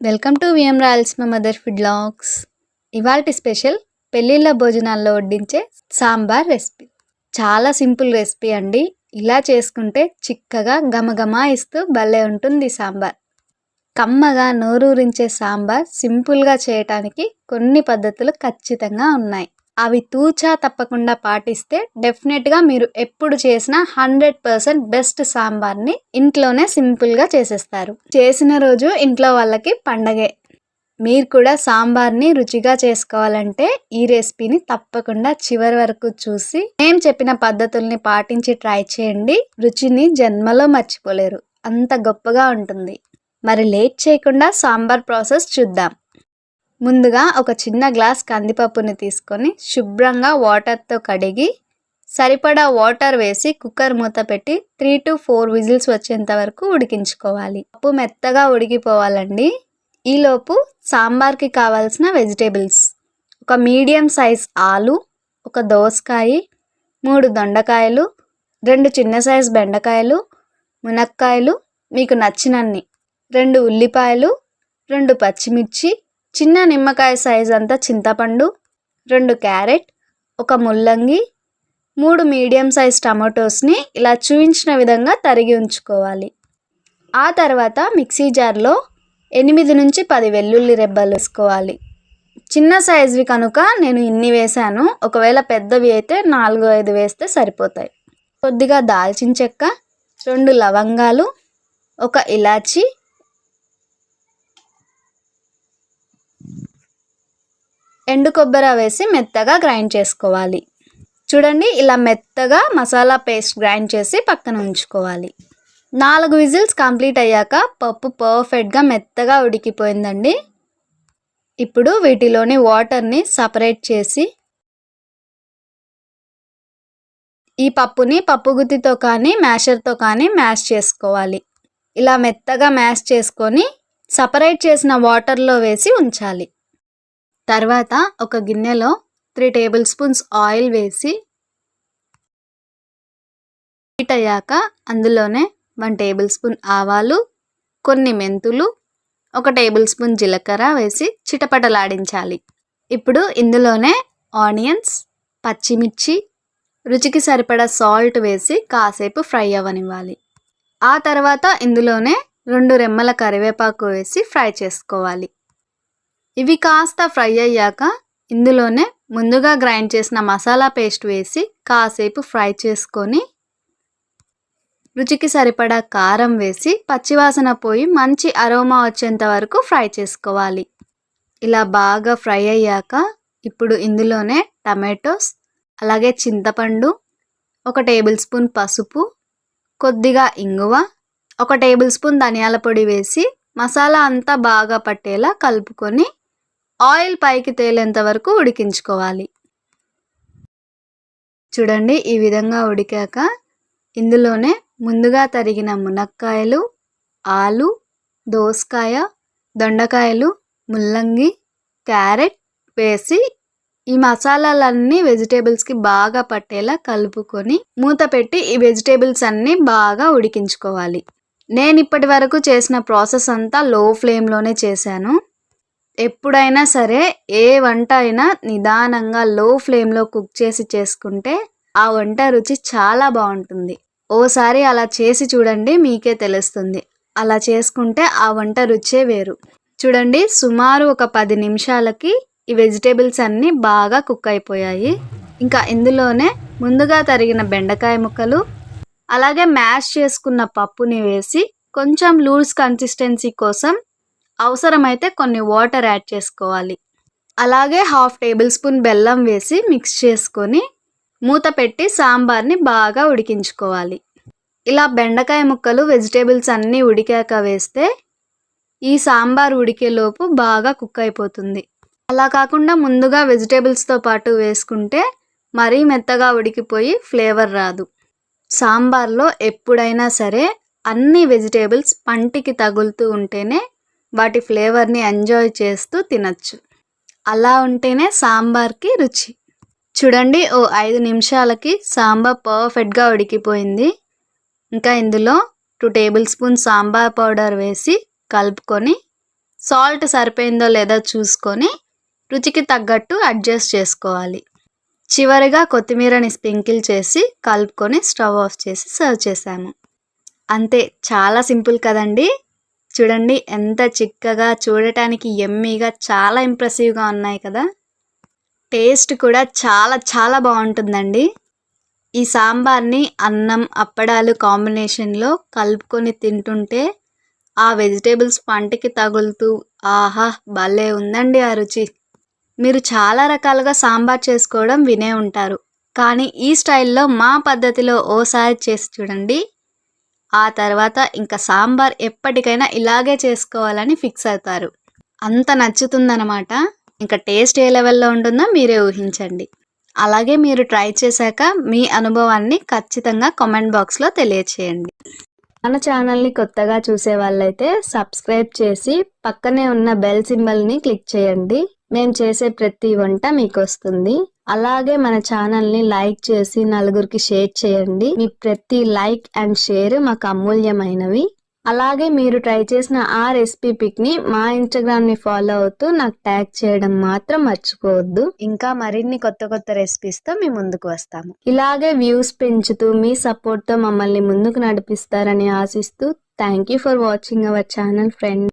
Welcome to V M Royals my mother food logs ఇవాల్టి special పెళ్ళిళ్ళ భోజనాల్లో వడ్డించే సాంబార్ రెసిపీ. చాలా సింపుల్ రెసిపీ అండి. ఇలా చేసుకుంటే చిక్కగా గమగమా ఇస్తూ భలే ఉంటుంది సాంబార్. కమ్మగా నోరూరించే సాంబార్ సింపుల్గా చేయటానికి కొన్ని పద్ధతులు ఖచ్చితంగా ఉన్నాయి. అవి తూచా తప్పకుండా పాటిస్తే డెఫినెట్గా మీరు ఎప్పుడు చేసిన హండ్రెడ్ పర్సెంట్ బెస్ట్ సాంబార్ని ఇంట్లోనే సింపుల్గా చేసేస్తారు. చేసిన రోజు ఇంట్లో వాళ్ళకి పండగే. మీరు కూడా సాంబార్ని రుచిగా చేసుకోవాలంటే ఈ రెసిపీని తప్పకుండా చివరి వరకు చూసి మేము చెప్పిన పద్ధతుల్ని పాటించి ట్రై చేయండి. రుచిని జన్మలో మర్చిపోలేరు. అంత గొప్పగా ఉంటుంది. మరి లేట్ చేయకుండా సాంబార్ ప్రాసెస్ చూద్దాం. ముందుగా ఒక చిన్న గ్లాస్ కందిపప్పుని తీసుకొని శుభ్రంగా వాటర్తో కడిగి సరిపడా వాటర్ వేసి కుక్కర్ మూత పెట్టి త్రీ టు ఫోర్ విజిల్స్ వచ్చేంత వరకు ఉడికించుకోవాలి. పప్పు మెత్తగా ఉడికిపోవాలండి. ఈలోపు సాంబార్కి కావాల్సిన వెజిటేబుల్స్. ఒక మీడియం సైజ్ ఆలు ఒక దోసకాయ మూడు దొండకాయలు రెండు చిన్న సైజ్ బెండకాయలు మునక్కాయలు మీకు నచ్చినన్ని. రెండు ఉల్లిపాయలు రెండు పచ్చిమిర్చి చిన్న నిమ్మకాయ సైజ్ అంతా చింతపండు రెండు క్యారెట్ ఒక ముల్లంగి మూడు మీడియం సైజ్ టమాటోస్ని ఇలా చూపించిన విధంగా తరిగి ఉంచుకోవాలి. ఆ తర్వాత మిక్సీ జార్లో ఎనిమిది నుంచి పది వెల్లుల్లి రెబ్బలు వేసుకోవాలి. చిన్న సైజువి కనుక నేను ఇన్ని వేసాను ఒకవేళ పెద్దవి అయితే నాలుగు ఐదు వేస్తే సరిపోతాయి. కొద్దిగా దాల్చిన చెక్క రెండు లవంగాలు ఒక ఇలాచి ఎండు కొబ్బరి వేసి మెత్తగా గ్రైండ్ చేసుకోవాలి. చూడండి ఇలా మెత్తగా మసాలా పేస్ట్ గ్రైండ్ చేసి పక్కన ఉంచుకోవాలి. నాలుగు విజిల్స్ కంప్లీట్ అయ్యాక పప్పు పర్ఫెక్ట్గా మెత్తగా ఉడికిపోయిందండి. ఇప్పుడు వీటిలోని వాటర్ని సపరేట్ చేసి ఈ పప్పుని పప్పు గుత్తితో కానీ మ్యాషర్తో కానీ మ్యాష్ చేసుకోవాలి. ఇలా మెత్తగా మ్యాష్ చేసుకొని సపరేట్ చేసిన వాటర్లో వేసి ఉంచాలి. తర్వాత ఒక గిన్నెలో త్రీ టేబుల్ స్పూన్స్ ఆయిల్ వేసి హీట్ అయ్యాక అందులోనే వన్ టేబుల్ స్పూన్ ఆవాలు కొన్ని మెంతులు ఒక టేబుల్ స్పూన్ జీలకర్ర వేసి చిటపటలాడించాలి. ఇప్పుడు ఇందులోనే ఆనియన్స్ పచ్చిమిర్చి రుచికి సరిపడా సాల్ట్ వేసి కాసేపు ఫ్రై అవ్వనివ్వాలి. ఆ తర్వాత ఇందులోనే రెండు రెమ్మల కరివేపాకు వేసి ఫ్రై చేసుకోవాలి. ఇవి కాస్త ఫ్రై అయ్యాక ఇందులోనే ముందుగా గ్రైండ్ చేసిన మసాలా పేస్ట్ వేసి కాసేపు ఫ్రై చేసుకొని రుచికి సరిపడా కారం వేసి పచ్చివాసన పోయి మంచి అరోమా వచ్చేంత వరకు ఫ్రై చేసుకోవాలి. ఇలా బాగా ఫ్రై అయ్యాక ఇప్పుడు ఇందులోనే టమాటోస్ అలాగే చింతపండు ఒక టేబుల్ స్పూన్ పసుపు కొద్దిగా ఇంగువ ఒక టేబుల్ స్పూన్ ధనియాల పొడి వేసి మసాలా అంతా బాగా పట్టేలా కలుపుకొని ఆయిల్ పైకి తేలేంత వరకు ఉడికించుకోవాలి. చూడండి ఈ విధంగా ఉడికాక ఇందులోనే ముందుగా తరిగిన మునక్కాయలు ఆలు దోసకాయ దొండకాయలు ముల్లంగి క్యారెట్ వేసి ఈ మసాలాలన్నీ వెజిటేబుల్స్కి బాగా పట్టేలా కలుపుకొని మూత పెట్టి ఈ వెజిటేబుల్స్ అన్నీ బాగా ఉడికించుకోవాలి. నేను ఇప్పటి వరకు చేసిన ప్రాసెస్ అంతా లో ఫ్లేమ్లోనే చేశాను. ఎప్పుడైనా సరే ఏ వంట అయినా నిదానంగా లో ఫ్లేమ్లో కుక్ చేసి చేసుకుంటే ఆ వంట రుచి చాలా బాగుంటుంది. ఓసారి అలా చేసి చూడండి మీకే తెలుస్తుంది. అలా చేసుకుంటే ఆ వంట రుచే వేరు. చూడండి సుమారు ఒక పది నిమిషాలకి ఈ వెజిటేబుల్స్ అన్నీ బాగా కుక్ అయిపోయాయి. ఇంకా ఇందులోనే ముందుగా తరిగిన బెండకాయ ముక్కలు అలాగే మ్యాష్ చేసుకున్న పప్పుని వేసి కొంచెం లూజ్ కన్సిస్టెన్సీ కోసం అవసరమైతే కొన్ని వాటర్ యాడ్ చేసుకోవాలి. అలాగే హాఫ్ టేబుల్ స్పూన్ బెల్లం వేసి మిక్స్ చేసుకొని మూత పెట్టి సాంబార్ని బాగా ఉడికించుకోవాలి. ఇలా బెండకాయ ముక్కలు వెజిటేబుల్స్ అన్నీ ఉడికాక వేస్తే ఈ సాంబార్ ఉడికేలోపు బాగా కుక్ అయిపోతుంది. అలా కాకుండా ముందుగా వెజిటేబుల్స్తో పాటు వేసుకుంటే మరీ మెత్తగా ఉడికిపోయి ఫ్లేవర్ రాదు. సాంబార్లో ఎప్పుడైనా సరే అన్ని వెజిటేబుల్స్ పంటికి తగులుతూ ఉంటేనే వాటి ఫ్లేవర్ని ఎంజాయ్ చేస్తూ తినచ్చు. అలా ఉంటేనే సాంబార్కి రుచి. చూడండి ఓ ఐదు నిమిషాలకి సాంబార్ పర్ఫెక్ట్గా ఉడికిపోయింది. ఇంకా ఇందులో two tablespoon sambar powder వేసి కలుపుకొని సాల్ట్ సరిపోయిందో లేదో చూసుకొని రుచికి తగ్గట్టు అడ్జస్ట్ చేసుకోవాలి. చివరిగా కొత్తిమీరని స్ప్రింకిల్ చేసి కలుపుకొని స్టవ్ ఆఫ్ చేసి సర్వ్ చేసాము అంతే చాలా సింపుల్ కదండీ? చూడండి ఎంత చిక్కగా చూడటానికి ఎమ్మీగా చాలా ఇంప్రెసివ్గా ఉన్నాయి కదా? టేస్ట్ కూడా చాలా చాలా బాగుంటుందండి. ఈ సాంబార్ని అన్నం అప్పడాలు కాంబినేషన్లో కలుపుకొని తింటుంటే ఆ వెజిటేబుల్స్ పంటికి తగులుతూ ఆహా భలే ఉందండి ఆ రుచి. మీరు చాలా రకాలుగా సాంబార్ చేసుకోవడం వినే ఉంటారు. కానీ ఈ స్టైల్లో మా పద్ధతిలో ఓసారి చేసి చూడండి. ఆ తర్వాత ఇంకా సాంబార్ ఎప్పటికైనా ఇలాగే చేసుకోవాలని ఫిక్స్ అవుతారు. అంత నచ్చుతుందన్నమాట. ఇంకా టేస్ట్ ఏ లెవెల్లో ఉంటుందో మీరే ఊహించండి. అలాగే మీరు ట్రై చేశాక మీ అనుభవాన్ని ఖచ్చితంగా కామెంట్ బాక్స్లో తెలియచేయండి. మన ఛానల్ని కొత్తగా చూసే వాళ్ళైతే సబ్స్క్రైబ్ చేసి పక్కనే ఉన్న బెల్ సింబల్ని క్లిక్ చేయండి. మేము చేసే ప్రతి వంట మీకు వస్తుంది అలాగే మన ఛానల్ని లైక్ చేసి నలుగురికి షేర్ చేయండి. మీ ప్రతి లైక్ అండ్ షేర్ మాకు అమూల్యమైనవి. అలాగే మీరు ట్రై చేసిన ఆ రెసిపీ పిక్ని మా ఇన్స్టాగ్రామ్ని ఫాలో అవుతూ నాకు ట్యాగ్ చేయడం మాత్రం మర్చిపోవద్దు. ఇంకా మరిన్ని కొత్త కొత్త రెసిపీస్తో మీ ముందుకు వస్తాము. ఇలాగే వ్యూస్ పెంచుతూ మీ సపోర్ట్తో మమ్మల్ని ముందుకు నడిపిస్తారని ఆశిస్తూ thank you for watching our channel friend